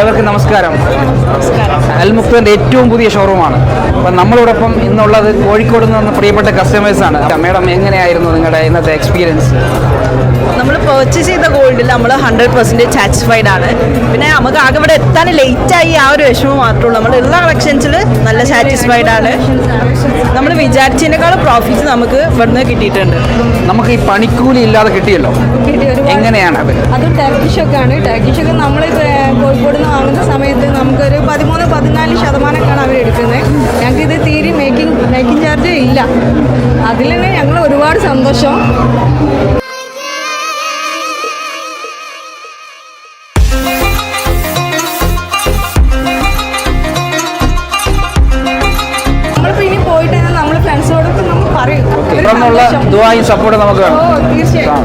ഏവർക്കും നമസ്കാരം. അൽമുക്തന്റെ ഏറ്റവും പുതിയ ഷോറൂമാണ്. അപ്പം നമ്മളോടൊപ്പം ഇന്നുള്ളത് കോഴിക്കോട് നിന്ന് വന്ന പ്രിയപ്പെട്ട കസ്റ്റമേഴ്സാണ് മേഡം എങ്ങനെയായിരുന്നു നിങ്ങളുടെ ഇന്നത്തെ എക്സ്പീരിയൻസ് നമ്മൾ പർച്ചേസ് ചെയ്ത ഗോൾഡിൽ നമ്മൾ ഹൺഡ്രഡ് പെർസെന്റേജ് സാറ്റിസ്ഫൈഡ് ആണ്. പിന്നെ നമുക്ക് ആകെ ഇവിടെ എത്താൻ ലേറ്റായി ആ ഒരു വിഷമം മാത്രമേ ഉള്ളൂ. നമ്മൾ എല്ലാ കളക്ഷൻസിൽ നല്ല സാറ്റിസ്ഫൈഡ് ആണ്. നമ്മൾ വിചാരിച്ചതിനേക്കാളും പ്രോഫിറ്റ് നമുക്ക് ഇവിടുന്ന് കിട്ടിയിട്ടുണ്ട്. നമുക്ക് ഈ പണിക്കൂലി ഇല്ലാതെ കിട്ടിയല്ലോ. എങ്ങനെയാണ് അത്? ടാക്കിഷൊക്കെ ആണ്. ടാക്കിഷൊക്കെ നമ്മൾ കോഴിക്കോട് നിന്ന് വാങ്ങുന്ന സമയത്ത് പതിമൂന്ന് പതിനാല് ശതമാനമൊക്കെയാണ് അവർ എടുക്കുന്നത്. ഞങ്ങൾക്ക് ഇത് തീരെ മേക്കിംഗ് മേക്കിംഗ് ചാർജ് ഇല്ല. അതിൽ തന്നെ ഞങ്ങൾ ഒരുപാട് സന്തോഷം. തുടർന്നുള്ള സന്തോഷം. സപ്പോർട്ട് നമുക്ക് വേണം. തീർച്ചയായും.